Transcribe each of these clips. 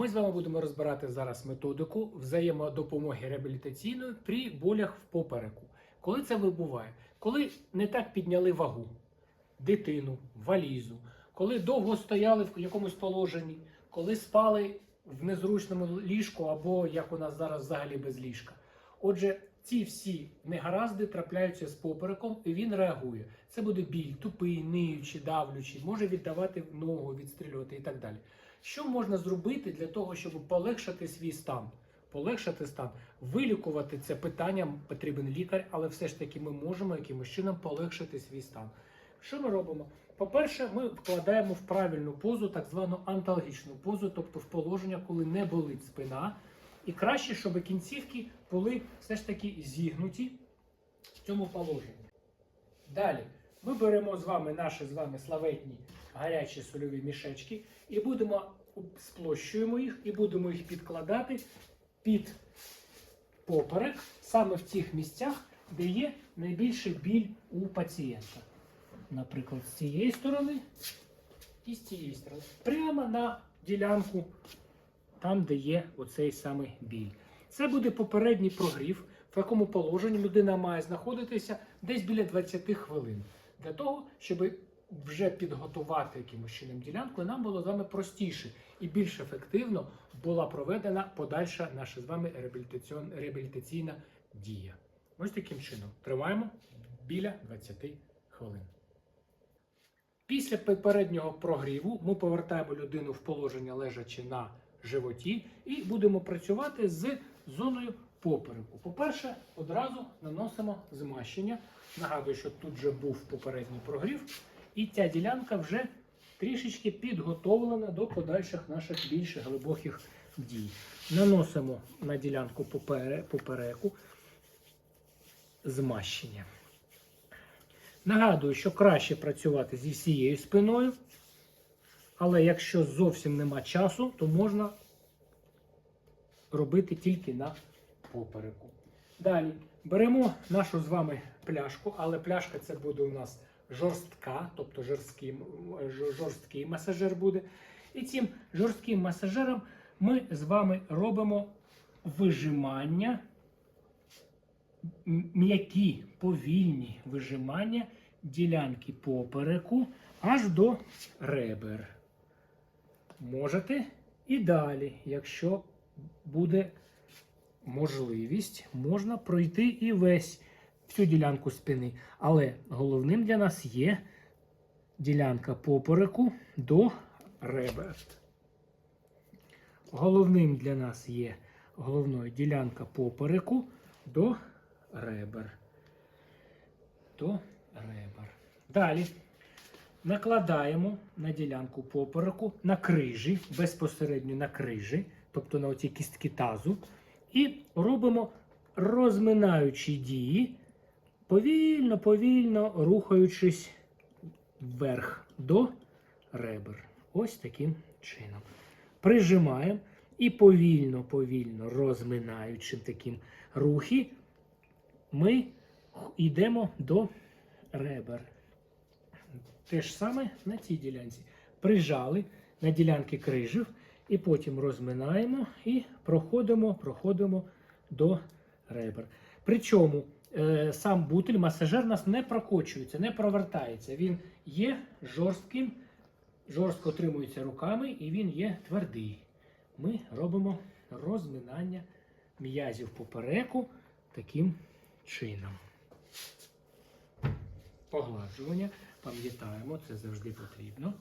Ми з вами будемо розбирати зараз методику взаємодопомоги реабілітаційної при болях в попереку. Коли це вибуває? Коли не так підняли вагу, дитину, валізу, коли довго стояли в якомусь положенні, коли спали в незручному ліжку або як у нас зараз взагалі без ліжка. Отже, ці всі негаразди трапляються з попереком, і він реагує. Це буде біль, тупий, ниючий, давлючий, може віддавати ногу, відстрілювати і так далі. Що можна зробити для того, щоб полегшити свій стан? Полегшити стан, вилікувати це питання потрібен лікар, але все ж таки ми можемо якимось чином полегшити свій стан. Що ми робимо? По-перше, ми вкладаємо в правильну позу, так звану анталгічну позу, тобто в положення, коли не болить спина. І краще, щоб кінцівки були все ж таки зігнуті в цьому положенні. Далі ми беремо з вами наші з вами славетні гарячі сольові мішечки і будемо сплощуємо їх і будемо їх підкладати під поперек саме в тих місцях, де є найбільший біль у пацієнта. Наприклад, з цієї сторони і з цієї сторони. Прямо на ділянку, там, де є оцей самий біль. Це буде попередній прогрів, в якому положенні людина має знаходитися десь біля 20 хвилин. Для того, щоб вже підготувати якимось чином ділянку, нам було з вами простіше і більш ефективно була проведена подальша наша з вами реабілітаційна дія. Ось таким чином. Триваємо біля 20 хвилин. Після попереднього прогріву ми повертаємо людину в положення лежачи на животі і будемо працювати з зоною попереку. По-перше, одразу наносимо змащення. Нагадую, що тут вже був попередній прогрів, і ця ділянка вже трішечки підготовлена до подальших наших більш глибоких дій. Наносимо на ділянку попереку змащення. Нагадую, що краще працювати зі всією спиною, але якщо зовсім нема часу, то можна робити тільки на попереку. Далі беремо нашу з вами пляшку, але пляшка це буде у нас жорстка, тобто жорсткий, жорсткий масажер буде. І цим жорстким масажером ми з вами робимо вижимання м'які повільні вижимання ділянки попереку аж до ребер. Можете і далі, якщо буде можливість, можна пройти і весь всю ділянку спини. Але головним для нас є ділянка попереку до ребер. Головним для нас є головною ділянка попереку до ребер. До ребер. Далі накладаємо на ділянку попереку на крижі, безпосередньо на крижі, тобто на оці кістки тазу, і робимо розминаючі дії, повільно, повільно рухаючись вверх до ребер. Ось таким чином. Прижимаємо і повільно, повільно розминаючи таким рухи, ми йдемо до ребер. Те ж саме на цій ділянці. Прижали на ділянки крижів, і потім розминаємо і проходимо, проходимо до ребер. Причому е, сам бутиль, масажер у нас не прокочується, не провертається. Він є жорстким, жорстко отримується руками і він є твердий. Ми робимо розминання м'язів попереку таким чином. Погладжування. Пам'ятаємо, це завжди потрібно.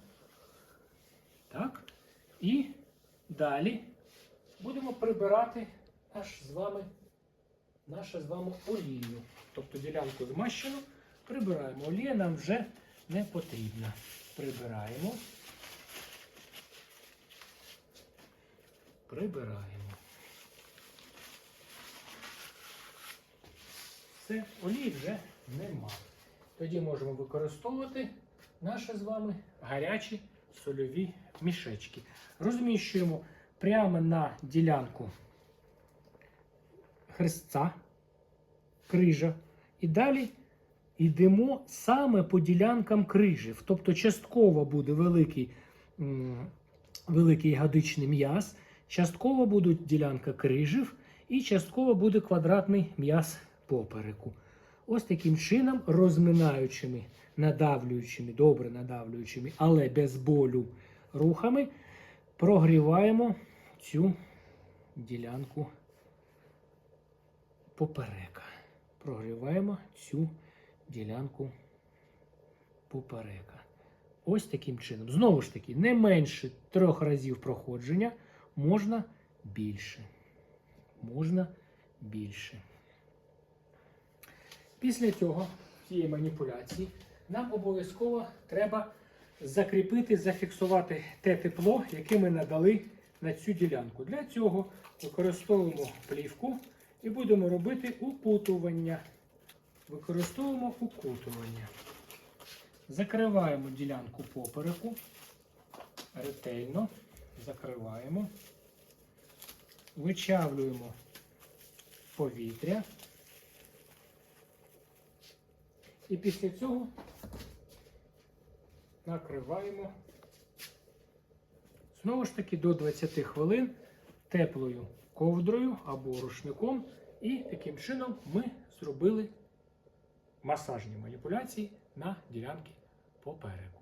Так. І далі будемо прибирати наш з вами, нашу з вами олію. Тобто ділянку змащену прибираємо. Олія нам вже не потрібна. Прибираємо. Прибираємо. Все, олії вже нема. Тоді можемо використовувати наші з вами гарячі сольові мішечки. Розміщуємо прямо на ділянку хрестця, крижа. І далі йдемо саме по ділянкам крижів. Тобто частково буде великий, великий гадичний м'яз, Частково будуть ділянка крижів і частково буде квадратний м'яз попереку. Ось таким чином, розминаючими, надавлюючими, добре надавлюючими, але без болю рухами, прогріваємо цю ділянку поперека. Прогріваємо цю ділянку поперека. Ось таким чином. Знову ж таки, не менше трьох разів проходження, можна більше. Можна більше. Після цього, цієї маніпуляції, нам обов'язково треба закріпити, зафіксувати те тепло, яке ми надали на цю ділянку. Для цього використовуємо плівку і будемо робити укутування. Використовуємо укутування. Закриваємо ділянку попереку, ретельно закриваємо, вичавлюємо повітря. І після цього накриваємо знову ж таки до 20 хвилин теплою ковдрою або рушником. І таким чином ми зробили масажні маніпуляції на ділянки попереку.